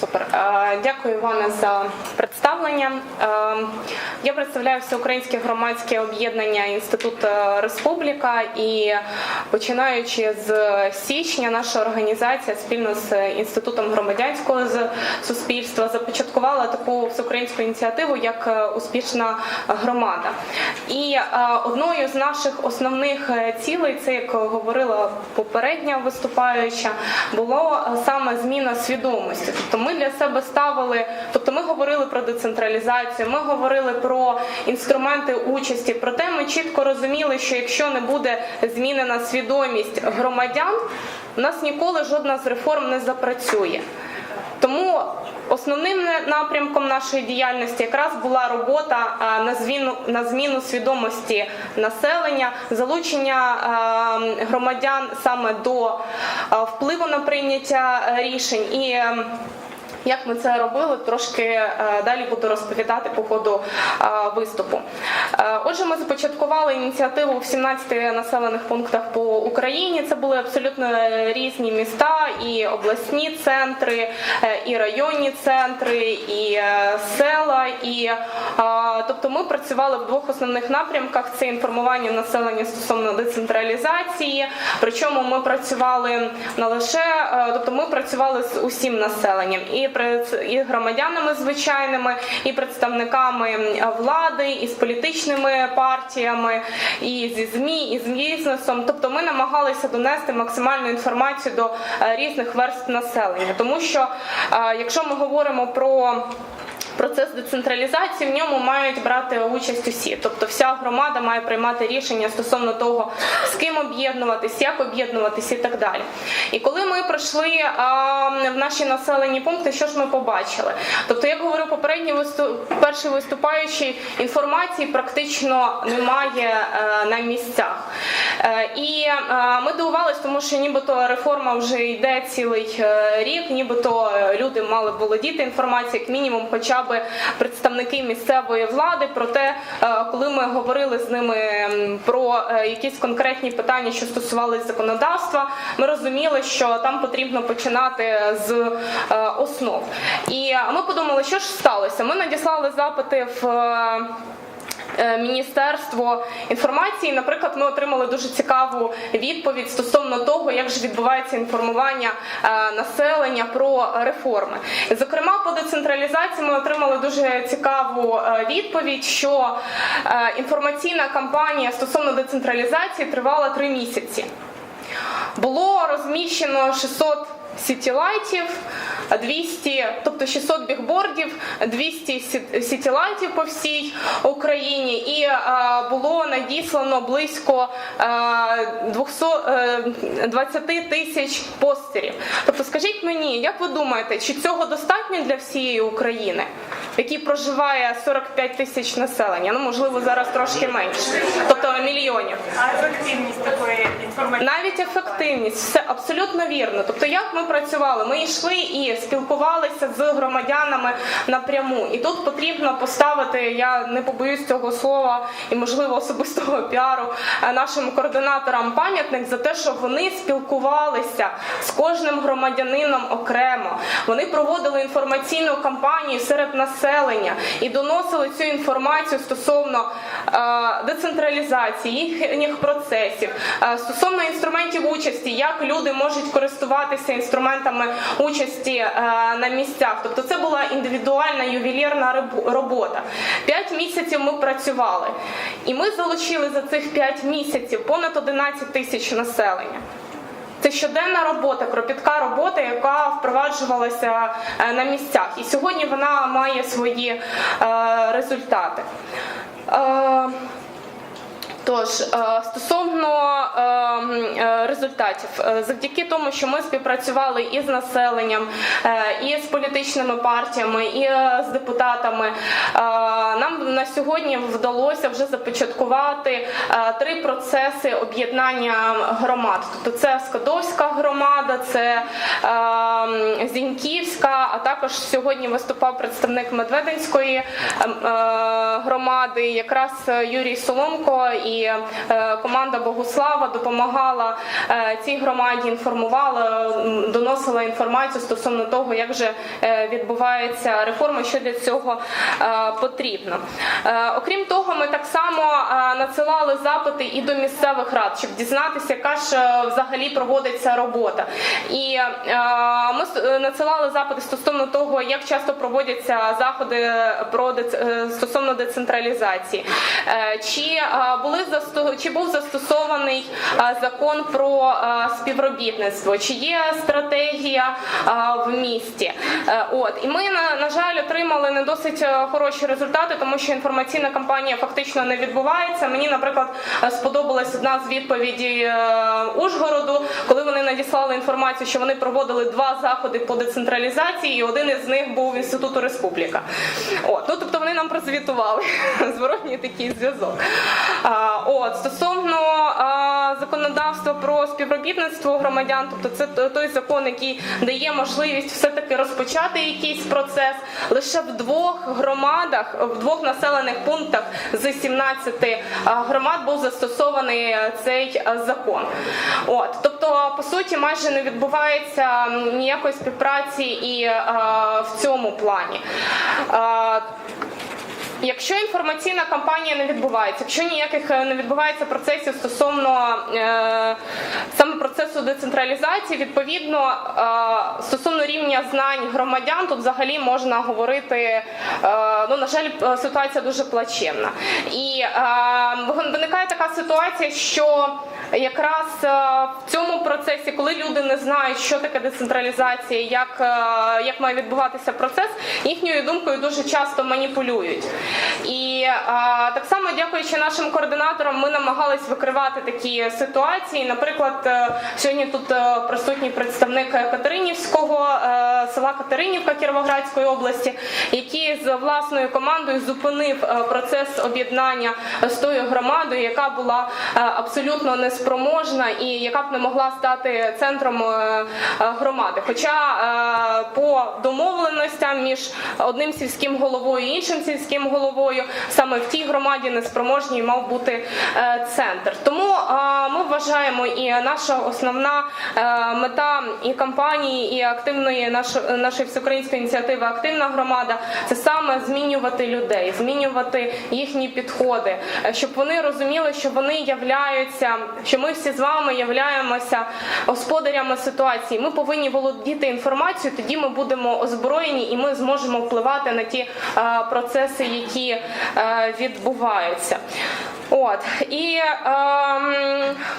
Супер. Дякую, Іване, за представлення. Я представляю всеукраїнське громадське об'єднання Інститут е, Республіка і починаючи з січня наша організація спільно з Інститутом громадянського суспільства започаткувала таку всеукраїнську ініціативу як е, успішна громада. І е, одною з наших основних цілей, це як говорила попередня виступаюча, було саме зміна свідомості. Тобто ми для себе ставили, тобто ми говорили про децентралізацію, ми говорили про інструменти участі. Проте ми чітко розуміли, що якщо не буде змінена свідомість громадян, у нас ніколи жодна з реформ не запрацює. Тому основним напрямком нашої діяльності якраз була робота на зміну на зміну свідомості населення, залучення громадян саме до впливу на прийняття рішень і. Як ми це робили, трошки е, далі буду розповідати по ходу е, виступу. Е, Отже, ми започаткували ініціативу в 17 населених пунктах по Україні. Це були абсолютно різні міста, і обласні центри, і районні центри, і села. І тобто ми працювали в двох основних напрямках: це інформування населення стосовно децентралізації. Причому ми працювали не лише, тобто ми працювали з усім населенням, і і громадянами звичайними, і представниками влади, і з політичними партіями, і зі змі, і з бізнесом. Тобто ми намагалися донести максимальну інформацію до е, різних верств населення, тому що е, якщо ми говоримо про Процес децентралізації в ньому мають брати участь усі, тобто вся громада має приймати рішення стосовно того, з ким об'єднуватись, як об'єднуватись і так далі. І коли ми прийшли а, в наші населені пункти, що ж ми побачили? Тобто, як говорив попередній виступ, перший виступаючий, інформації практично немає е, на місцях. Е, І е, ми дивувалися, тому що нібито реформа вже йде цілий рік, нібито люди мали володіти інформацією, як мінімум, хоча б представники місцевої влади. Проте, е, коли ми говорили з ними про е, якісь конкретні питання, що стосувалися законодавства, ми розуміли, що там потрібно починати з е, основ. І ми подумали, що ж сталося. Ми надіслали запити в. Е, Міністерство інформації, наприклад, ми отримали дуже цікаву відповідь стосовно того, як ж відбувається інформування е, населення про реформи. Зокрема, по децентралізації ми отримали дуже цікаву е, відповідь, що інформаційна кампанія стосовно децентралізації тривала три місяці. Було розміщено 600 сітілайтів, 200, тобто 600 бігбордів, 200 сі- сітілайтів по всій Україні, і е, було надіслано близько е, 200, е, 20 тисяч постерів. Мені, як ви думаєте, чи цього достатньо для всієї України, в якій проживає 45 тисяч населення? Ну можливо, зараз трошки менше, тобто мільйонів. А ефективність такої інформації? Навіть ефективність, все абсолютно вірно. Тобто, як ми працювали, ми йшли і спілкувалися з громадянами напряму. І тут потрібно поставити, я не побоюсь цього слова і можливо особистого піару е, нашим координаторам пам'ятник за те, що вони спілкувалися з кожним громадянином окремо. Вони проводили інформаційну кампанію серед населення і доносили цю інформацію стосовно е, децентралізації їхніх процесів, е, стосовно інструментів участі, як люди можуть користуватися інструментами участі е, на місцях. Тобто це була індивідуальна ювелірна робота. П'ять місяців ми працювали, і ми залучили за цих п'ять місяців понад 11 тисяч населення. Це щоденна робота, кропітка робота, яка впроваджувалася е, на місцях. І сьогодні вона має свої е, результати. Тож е, стосовно е, е, результатів, завдяки тому, що ми співпрацювали і з населенням, і з політичними партіями, і з депутатами, нам на сьогодні вдалося вже започаткувати три процеси об'єднання громад. Тобто це Скадовська громада, це Зіньківська, а також сьогодні виступав представник Медвединської ем, громади, якраз Юрій Соломко і е, команда Богуслава допомагала е, цій громаді, інформувала, доносила інформацію стосовно того, як же е, відбувається реформа, що для цього потрібно. Окрім того, ми так само надсилали запити і до місцевих рад, щоб дізнатися, яка ж взагалі проводиться робота. І ми надсилали запити стосовно того, як часто проводяться заходи про стосовно децентралізації, чи були чи був застосований закон про співробітництво, чи є стратегія в місті. Е, От і ми на, жаль отримали не досить е, хороші результати, тому що інформаційна кампанія фактично не відбувається. Мені, наприклад, е, сподобалась одна з відповідей Ужгороду, коли вони надіслали інформацію, що вони проводили два заходи по децентралізації, і один із них був інституту Республіка. От ну тобто вони нам прозвітували зворотній такий зв'язок. От стосовно законодавства про співробітництво громадян, тобто це той закон, який дає можливість все-таки розпочати якийсь процес лише в двох громадах, в двох населених пунктах з 17 громад був застосований е, цей е, закон. От тобто, по суті, майже не відбувається ніякої співпраці і е, в цьому плані. Якщо інформаційна кампанія не відбувається, якщо ніяких е, не відбувається процесів стосовно е, саме процесу децентралізації, відповідно е, стосовно рівня знань громадян, тут взагалі можна говорити. Е, ну на жаль, е, ситуація дуже плачевна, і виникає така ситуація, що якраз в цьому процесі, коли люди не знають, що таке децентралізація, як, як має відбуватися процес, їхньою думкою дуже часто маніпулюють. І так само, дякуючи нашим координаторам, ми намагались викривати такі ситуації. Наприклад, сьогодні тут е, присутній представник Катеринівського е, села Катеринівка Кіровоградської області, який з власною командою зупинив е, процес об'єднання з тою громадою, яка була абсолютно неспроможна і яка б не могла стати центром громади. Хоча по домовленостям між одним сільським головою і іншим сільським головою саме в тій громаді неспроможній мав бути центр. Тому ми вважаємо, і наша основна е, мета і кампанії, і активної нашої всеукраїнської ініціативи Активна громада це саме змінювати людей, змінювати їхні підходи, е, щоб вони розуміли, що вони являються, що ми всі з вами являємося господарями ситуації. Ми повинні володіти інформацією, тоді ми будемо озброєні і ми зможемо впливати на ті е, процеси, які відбуваються. От і ем,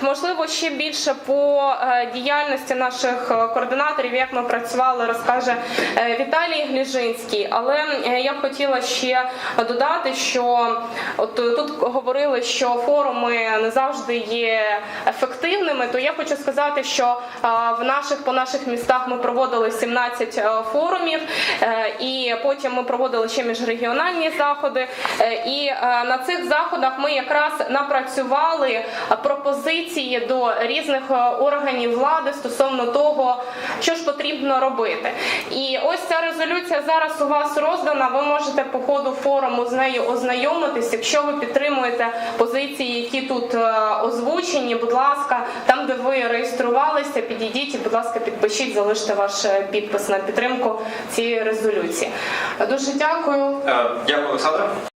можливо ще більше по е, діяльності наших е, координаторів, як ми працювали, розкаже е, Віталій Гліжинський. Але е, я б хотіла ще додати, що от е, тут говорили, що форуми не завжди є ефективними. То я хочу сказати, що е, в наших по наших містах ми проводили 17 е, форумів, е, і потім ми проводили ще міжрегіональні заходи. Е, І е, на цих заходах ми якраз напрацювали е, пропозиції до різних е, органів влади стосовно того, що ж потрібно робити. І ось ця резолюція зараз у вас роздана. Ви можете по ходу форуму з нею ознайомитись. Якщо ви підтримуєте позиції, які тут е, озвучені, будь ласка, там, де ви реєструвалися, підійдіть і, будь ласка, підпишіть, залиште ваш е, підпис на підтримку цієї резолюції. Дуже дякую. Дякую, Олександра.